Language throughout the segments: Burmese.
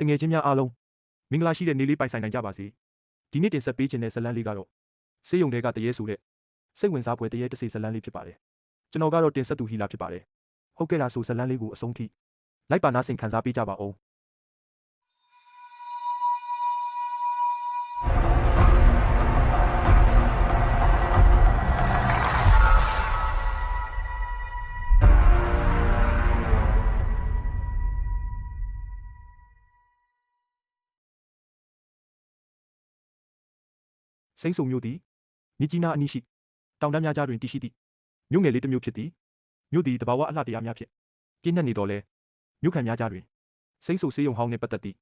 တငယ်ချင်းများအားလုံးမင်္ဂလာရှိတဲ့နေ့လေးပိုင်ဆိုင်နိုင်ကြပါစေဒီနေ့တင်ဆက်ပေးခြင်းတဲ့ဇတ်လန်းလေးကတော့စေးရုံတွေကတရေဆိုတဲ့စိတ်ဝင်စားဖွယ်တရေတစ်စီဇတ်လန်းလေးဖြစ်ပါတယ်ကျွန်တော်ကတော့တင်ဆက်သူဟီလာဖြစ်ပါတယ်ဟုတ်ကဲ့လားဆိုဇတ်လန်းလေးကိုအဆုံးထိလိုက်ပါနားဆင်ခံစားပေးကြပါဦး စိမ့်ဆုံမြို့သည်မြစ်ကြီးနားအနီးရှိတောင်တန်းများကြားတွင်တည်ရှိသည့်မြို့ငယ်လေးတစ်မြို့ဖြစ်သည်မြို့သည်တဘာဝအလှတရားများဖြင့်ပြည့်နှက်နေတော်လဲမြို့ခံများကြားတွင်စိမ့်ဆုံစေးရုံဟောင်းနှင့်ပတ်သက်သည့်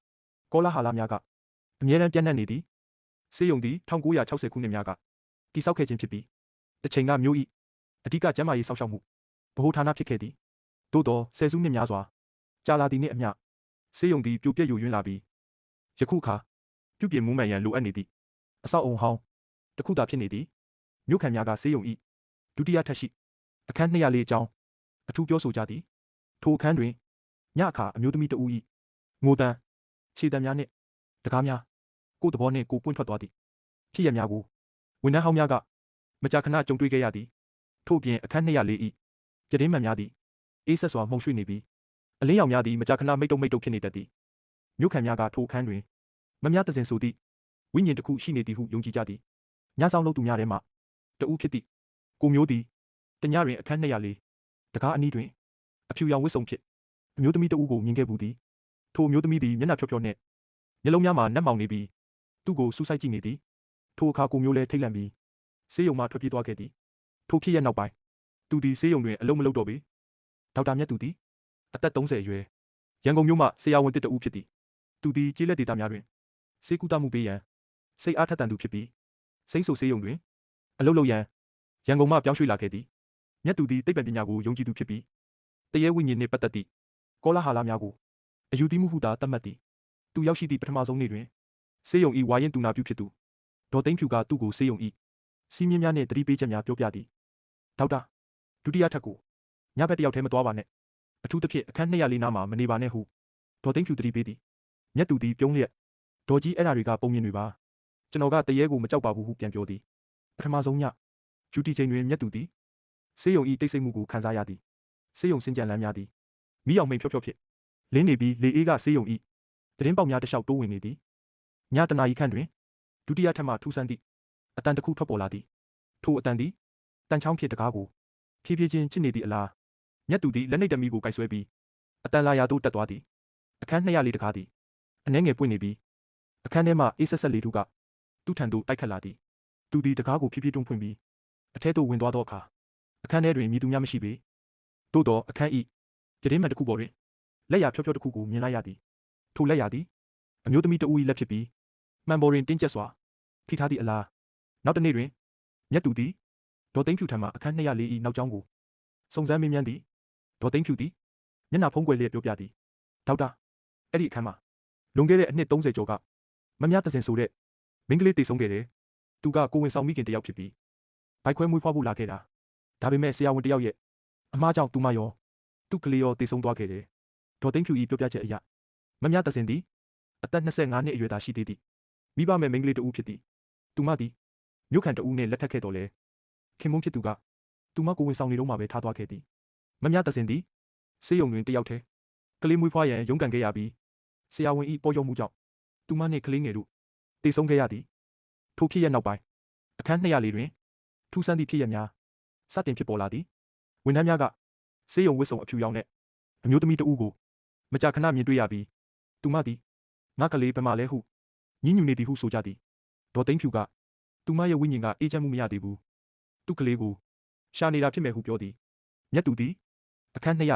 ကောလာဟာလများကအမြဲတမ်းပြန့်နှံ့နေသည်စေးရုံသည်1960ခုနှစ်များကတည်ဆောက်ခဲ့ခြင်းဖြစ်ပြီးတစ်ချိန်ကမြို့၏အဓိကကျန်းမာရေးစောင့်ရှောက်မှုဗဟိုဌာနဖြစ်ခဲ့သည်သို့သောဆယ်စုနှစ်များစွာကြာလာသည်နှင့်အမျှစေးရုံသည်ပြိုပြက်ယိုယွင်းလာပြီးယခုအခါပြုပြင်မှုမှန်ရန်လိုအပ်နေသည့်အဆောက်အုံဟောင်း တခုသာဖြစ်နေသည်မြို့ခံများကဆေးရုံဤဒုတိယထပ်ရှိအခန်း204အကြောင်းအထူးပြောဆိုကြသည်ထိုအခန်းတွင်ညအခါအမျိုးသမီးတဦးဤငိုတန်ခြေတံများနှင့်တကားများကိုယ်တဘောနှင့်ကိုယ်ပွင့်ထွက်သွားသည်ဖြစ်ရများကိုဝန်ထမ်းဟောင်းများကမကြာခဏကြုံတွေ့ခဲ့ရသည်ထို့ပြင်အခန်း204ဤပြတင်းမှန်များသည်အေးဆက်စွာမှုန်ရွှေ့နေပြီးအလင်းရောင်များသည်မကြာခဏမိတ်တုံမိတ်တုံဖြစ်နေတတ်သည်မြို့ခံများကထိုအခန်းတွင်မများသစဉ်ဆိုသည့်ဝိညာဉ်တစ်ခုရှိနေသည်ဟုယုံကြည်ကြသည် ညဆောင်လုပ်သူများထဲမှတဦးဖြစ်သည့်ကိုမျိုးသည်တညတွင်အခန်း204တကားအနီးတွင်အဖြူရောင်ဝတ်စုံဖြစ်အမျိုးသမီးတဦးကိုမြင်ခဲ့ဘူးသည်ထိုအမျိုးသမီးသည်မျက်နှာဖြောဖြောနှင့်မျက်လုံးများမှာနက်မောင်နေပြီးသူ့ကိုစူးစိုက်ကြည့်နေသည်ထိုအခါကိုမျိုးလည်းထိတ်လန့်ပြီးဆေးရုံမှထွက်ပြေးသွားခဲ့သည်ထိုဖြစ်ရနောက်ပိုင်းသူသည်ဆေးရုံတွင်အလုံးမလုပ်တော့ပေဒေါက်တာမြတ်သူသည်အသက်30အရွယ်ရန်ကုန်မြို့မှဆရာဝန်တစ်တဦးဖြစ်သည်သူသည်ကျေးလက်ဒေသများတွင်ဆေးကုသမှုပေးရန်စိတ်အားထက်သန်သူဖြစ်ပြီး စိမ့်ဆူဆေးရုံတွင်အလုပ်လုပ်ရန်ရန်ကုန်မှပြောင်းရွှေ့လာခဲ့သည်မြတ်သူသည်သိပ္ပံပညာကိုယုံကြည်သူဖြစ်ပြီးတရေဝိညာဉ်နှင့်ပတ်သက်သည့်ကောလာဟာလများကိုအယူသီးမှုဟုသာသတ်မှတ်သည်သူရောက်ရှိသည့်ပထမဆုံးနေ့တွင်ဆေးရုံဤဝါရင်တူနာပြုဖြစ်သူဒေါ်သိန်းဖြူကသူ့ကိုဆေးရုံဤစီးမြင့်များနှင့်တတိပေးချက်များပြောပြသည်ဒေါက်တာဒုတိယထပ်ကိုညဘက်တစ်ယောက်တည်းမသွားပါနဲ့အထူးသဖြင့်အခန်း204နားမှာမနေပါနဲ့ဟုဒေါ်သိန်းဖြူတတိပေးသည်မြတ်သူသည်ပြုံးလျက်ဒေါ်ကြီးအဲ့ဓာတွေကပုံမြင်တွေပါ ကျွန်တော်ကတရေကိုမကြောက်ပါဘူးဟုပြန်ပြောသည်ပထမဆုံးညဂျူတီချိန်တွင်မြတ်သူသည်ဆေးရုံဤတိတ်ဆိတ်မှုကိုခံစားရသည်ဆေးရုံစင်ကြံလမ်းများသည်မိအောင်မိန်ဖြော့ဖြော့ဖြစ်လင်းနေပြီးလေအေးကဆေးရုံဤတရင်ပေါက်များတစ်လျှောက်တိုးဝင်နေသည်ညတနာရီခန့်တွင်ဒုတိယထပ်မှထူးဆန်းသည့်အတန်တစ်ခုထွက်ပေါ်လာသည်ထိုအတန်သည်တန်ချောင်းဖြစ်တကားကိုဖြည်းဖြည်းချင်းချစ်နေသည့်အလားမြတ်သူသည်လက်နှိပ်တမီကိုကိုက်ဆွဲပြီးအတန်လာရာသို့တက်သွားသည်အခန်း204တကားသည်အနှဲငယ်ပွင့်နေပြီးအခန်းထဲမှအေးဆက်ဆက်လေးထုက သူ့ထံသို့တိုက်ခတ်လာသည်သူသည်တကားကိုဖြည်းဖြည်းတွန်းဖွင့်ပြီးအထဲသို့ဝင်သွားသောအခါအခန်းထဲတွင်မည်သူမျှမရှိပေသို့သောအခန်းဤပြတင်းမှန်တစ်ခုပေါ်တွင်လက်ရာဖြောဖြောတစ်ခုကိုမြင်လိုက်ရသည်ထိုလက်ရာသည်အမျိုးသမီးတဦး၏လက်ဖြစ်ပြီးမှန်ပေါ်တွင်တင်းကျပ်စွာထိထားသည့်အလားနောက်တစ်နေ့တွင်မြတ်သူသည်ဒေါ်သိန်းဖြူထံမှအခန်း204၏နောက်ကျောင်းကိုစုံစမ်းမေးမြန်းသည်ဒေါ်သိန်းဖြူသည်မျက်နှာဖုံးကွယ်လျက်ပြောပြသည်ဒေါက်တာအဲ့ဒီအခန်းမှာလွန်ခဲ့တဲ့အနှစ်30ကျော်ကမမြသစင်ဆိုတဲ့ မင်းကလေးတည်ဆုံးခဲ့တယ်။သူကကိုဝင်ဆောင်မိခင်တယောက်ဖြစ်ပြီးဘိုက်ခွဲမွေးဖွားဖို့လာခဲ့တာ။ဒါပေမဲ့ဆရာဝန်တယောက်ရဲ့အမားကြောင့်သူမရောသူ့ကလေးရောတည်ဆုံးသွားခဲ့တယ်။ဒေါ်သိန်းဖြူဤပြောပြချက်အရမမြသစင်သည်အသက်25နှစ်အရွယ်သာရှိသေးသည်။မိဘမဲ့မင်းကလေးတဦးဖြစ်သည်။သူမသည်မြို့ခံတဦးနဲ့လက်ထပ်ခဲ့တော်လဲခင်မုန်းဖြစ်သူကသူမကိုဝင်ဆောင်နေတော့မှပဲထားသွားခဲ့သည်။မမြသစင်သည်ဆေးရုံတွင်တယောက်တည်းကလေးမွေးဖွားရန်ရုန်းကန်ခဲ့ရပြီးဆရာဝန်ဤပေါ်ကျော်မှုကြောင့်သူမနှင့်ကလေးငယ်တို့ တည်ဆုံးခဲ့ရသည်ထိုဖြစ်ရနောက်ပိုင်းအခန်း204တွင်ထူးဆန်းသည့်ဖြစ်ရများစတင်ဖြစ်ပေါ်လာသည်ဝန်ထမ်းများကဆေးရုံဝစ်စုံအဖြူရောင်နှင့်အမျိုးသမီးတဦးကိုမကြာခဏမြင်တွေ့ရပြီးသူမသည်ငါကလေးဘယ်မှာလဲဟုညှဉ်းညူနေသည်ဟုဆိုကြသည်ဒေါ်သိန်းဖြူကသူမရဲ့ဝိညာဉ်ကအေးချမ်းမှုမရသေးဘူးသူ့ကလေးကိုရှာနေတာဖြစ်မယ်ဟုပြောသည်မြတ်သူသည်အခန်း204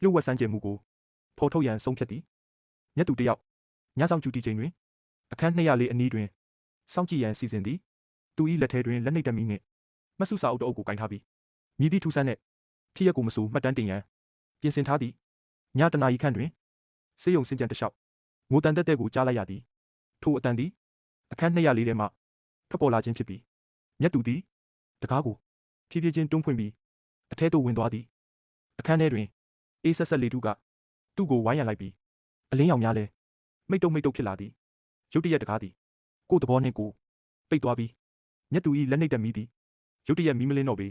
လျှို့ဝှက်စမ်းကြယ်မှုကိုဖော်ထုတ်ရန်ဆုံးဖြတ်သည်မြတ်သူတယောက်ညဆောင်ကျူတီချိန်တွင် အခန်း204အနီးတွင်စောင့်ကြည့်ရန်စီစဉ်သည်သူ၏လက်ထဲတွင်လက်နှိပ်တမီနှင့်မဆုစာအုပ်တအုပ်ကိုကင်ထားပြီးမြည်သည့်ထူဆန်းနှင့်ဖြစ်ရက်ကိုမဆိုမှတ်တမ်းတင်ရန်ပြင်ဆင်ထားသည်ညတနာရီခန့်တွင်စေးရုံစင်ကြံတလျှောက်ငိုတန်တက်တဲ့ကိုကြားလိုက်ရသည်ထိုအတန်သည်အခန်း204ထဲမှထွက်ပေါ်လာခြင်းဖြစ်ပြီးမြတ်သူသည်တကားကိုဖြည်းဖြည်းချင်းတွန်းဖွင့်ပြီးအထဲသို့ဝင်သွားသည်အခန်းထဲတွင်အေးဆက်ဆက်လေးထုကသူ့ကိုဝိုင်းရံလိုက်ပြီးအလင်းရောင်များလဲမိတ်တုံမိတ်တုံဖြစ်လာသည် ရုတ်တရက်တကားသည်ကိုယ်သဘောနှင့်ကိုယ်ပိတ်သွားပြီးမျက်သူဤလက်နှိပ်တက်မိသည်ရုတ်တရက်မီးမလင်းတော့ပေ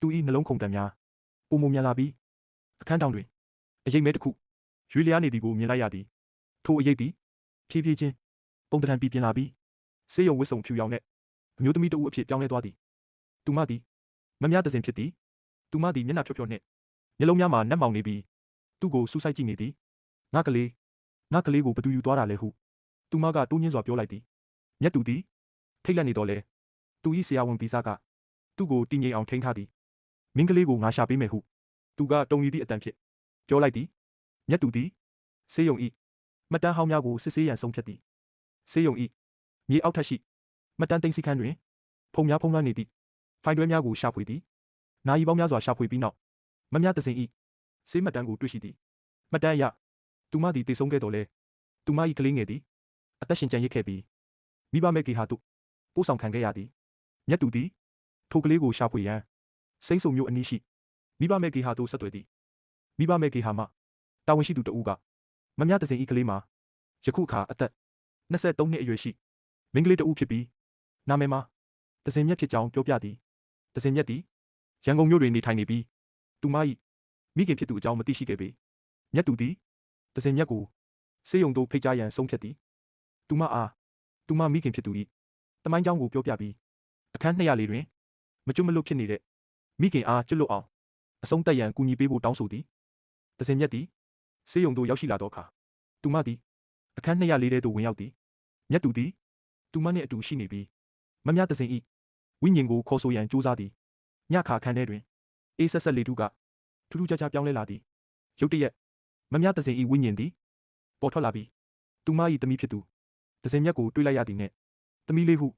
သူဤနှလုံးခုန်တန်များပုံမမြန်လာပြီးအခန်းတောင်တွင်အရိပ်မဲတစ်ခုရွေလျားနေသည်ကိုမြင်လိုက်ရသည်ထိုအရိပ်သည်ဖြည်းဖြည်းချင်းပုံတံပြီးပြင်လာပြီးဆေးရုံဝစ်စုံဖြူရောင်နှင့်အမျိုးသမီးတဦးအဖြစ်ပြောင်းလဲသွားသည်သူမသည်မမြသစဉ်ဖြစ်သည်သူမသည်မျက်နှာဖြောဖြောနှင့်မျက်လုံးများမှာနက်မောင်နေပြီးသူ့ကိုစူးစိုက်ကြည့်နေသည်ငါကလေးငါကလေးကိုဘသူယူသွားတာလဲဟု သူမကတိုးညင်းစွာပြောလိုက်သည်မျက်သူသည်ထိတ်လန့်နေတော့လေသူ၏ဆရာဝန်ဗီဇကသူ့ကိုတည်ငြိမ်အောင်ထိန်းထားသည်မင်းကလေးကိုငါရှာပေးမယ်ဟုသူကတုံရီသည့်အတန်ဖြင့်ပြောလိုက်သည်မျက်သူသည်ဆေးရုံဤမှတ်တမ်းဟောင်းများကိုစစ်ဆေးရန်ဆုံးဖြတ်သည်ဆေးရုံဤမြေအောက်ထပ်ရှိမှတ်တမ်းသိမ်းစီခန်းတွင်ဖုံများဖုံးလွှမ်းနေသည့်ဖိုင်တွဲများကိုရှာဖွေသည်နာယီပေါင်းများစွာရှာဖွေပြီးနောက်မမြသစဉ်ဤဆေးမှတ်တမ်းကိုတွေ့ရှိသည်မှတ်တမ်းအရသူမသည်တည်ဆုံးခဲ့တော်လဲသူမ၏ကလေးငယ်သည် အသက်ရှင်ကျန်ရစ်ခဲ့ပြီးမိဘမဲ့ကေဟာသို့ပို့ဆောင်ခံခဲ့ရသည်မြတ်သူသည်ထိုကလေးကိုရှာဖွေရန်စိမ့်ဆုံမျိုးအနည်းရှိမိဘမဲ့ကေဟာသို့ဆက်သွယ်သည်မိဘမဲ့ကေဟာမှတာဝန်ရှိသူတဦးကမမြသစဉ်ဤကလေးမှာယခုအခါအသက်23နှစ်အရွယ်ရှိမင်းကလေးတဦးဖြစ်ပြီးနာမည်မှာသစဉ်မြတ်ဖြစ်ကြောင်းပြောပြသည်သစဉ်မြတ်သည်ရန်ကုန်မြို့တွင်နေထိုင်နေပြီးသူမ၏မိခင်ဖြစ်သူအကြောင်းမသိရှိခဲ့ပေမြတ်သူသည်သစဉ်မြတ်ကိုဆေးရုံသို့ဖိတ်ကြားရန်ဆုံးဖြတ်သည် သူမအားသူမမိခင်ဖြစ်သူ၏တမိုင်းကြောင်းကိုပြောပြပြီးအခန်း200လေးတွင်မကျွတ်မလွတ်ဖြစ်နေတဲ့မိခင်အားကျွတ်လွတ်အောင်အဆုံးတက်ရန်ကူညီပေးဖို့တောင်းဆိုသည်သစဉ်မြတ်သည်ဆေးရုံသို့ရောက်ရှိလာသောအခါသူမသည်အခန်း200လေးထဲသို့ဝင်ရောက်သည်မြတ်သူသည်သူမနှင့်အတူရှိနေပြီးမမြသစဉ်၏ဝိညာဉ်ကိုခေါ်ဆိုရန်ကြိုးစားသည်ညခါခန်းထဲတွင်အေးဆက်ဆက်လေးထုကထူးထူးခြားခြားပြောင်းလဲလာသည်ရုတ်တရက်မမြသစဉ်၏ဝိညာဉ်သည်ပေါ်ထွက်လာပြီးသူမ၏သမီးဖြစ်သူ သစဉ်မြတ်ကိုတွေးလိုက်ရသည်နှင့်သမီးလေးဟု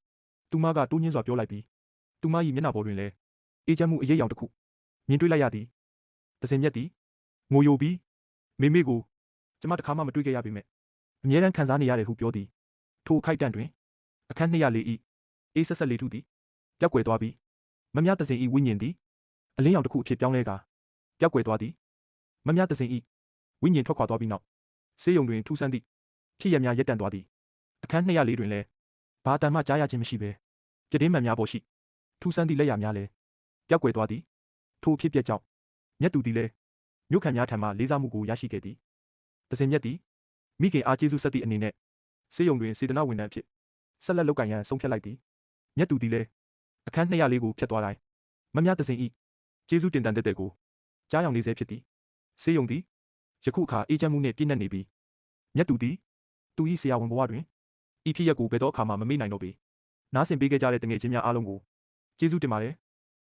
သူမကတိုးညင်းစွာပြောလိုက်ပြီးသူမ၏မျက်နှာပေါ်တွင်လည်းအေးချမ်းမှုအရေးအယောင်တစ်ခုမြင်တွေ့လိုက်ရသည်သစဉ်မြတ်သည်ငိုယိုပြီးမေမေကိုကျမတခါမှမတွေ့ခဲ့ရပေမဲ့အမြဲတမ်းခံစားနေရတယ်ဟုပြောသည်ထိုအခိုက်အတန့်တွင်အခန်း204ဤအေးဆက်ဆက်လေးထုသည်ပျောက်ကွယ်သွားပြီးမမြသစဉ်ဤဝိညာဉ်သည်အလင်းရောင်တစ်ခုအဖြစ်ပြောင်းလဲကာပျောက်ကွယ်သွားသည်မမြသစဉ်ဤဝိညာဉ်ထွက်ခွာသွားပြီးနောက်ဆေးရုံတွင်ထူးဆန်းသည့်ဖြစ်ရများရက်တန့်သွားသည် အခန်း204တွင်လည်းဘာတန်မှကြားရခြင်းမရှိဘဲပြတင်းမှန်များပေါ်ရှိထူးဆန်းသည့်လက်ရာများလည်းပျောက်ကွယ်သွားသည်ထိုဖြစ်ပျက်ကြောင့်မြတ်သူသည်လည်းမြို့ခံများထံမှလေးစားမှုကိုရရှိခဲ့သည်သစဉ်မြတ်သည်မိခင်အားကျေးဇူးဆက်သည့်အနေနဲ့ဆေးရုံတွင်စေတနာဝန်ထမ်းဖြစ်ဆက်လက်လုပ်ကိုင်ရန်ဆုံးဖြတ်လိုက်သည်မြတ်သူသည်လည်းအခန်း204ကိုဖျက်သွားတိုင်းမမြသစဉ်ဤကျေးဇူးတင်တန်တဲ့တဲ့ကိုကြားရောင်နေစေဖြစ်သည်ဆေးရုံသည်ယခုအခါအေးချမ်းမှုနှင့်ပြည့်နှက်နေပြီးမြတ်သူသည်သူ၏ဆရာဝန်ဘဝတွင် ဤဖြစ်ရက်ကိုဘယ်တော့အခါမှမမေ့နိုင်တော့ပေနားဆင်ပေးခဲ့ကြတဲ့တငယ်ချင်းများအားလုံးကိုကျေးဇူးတင်ပါတယ်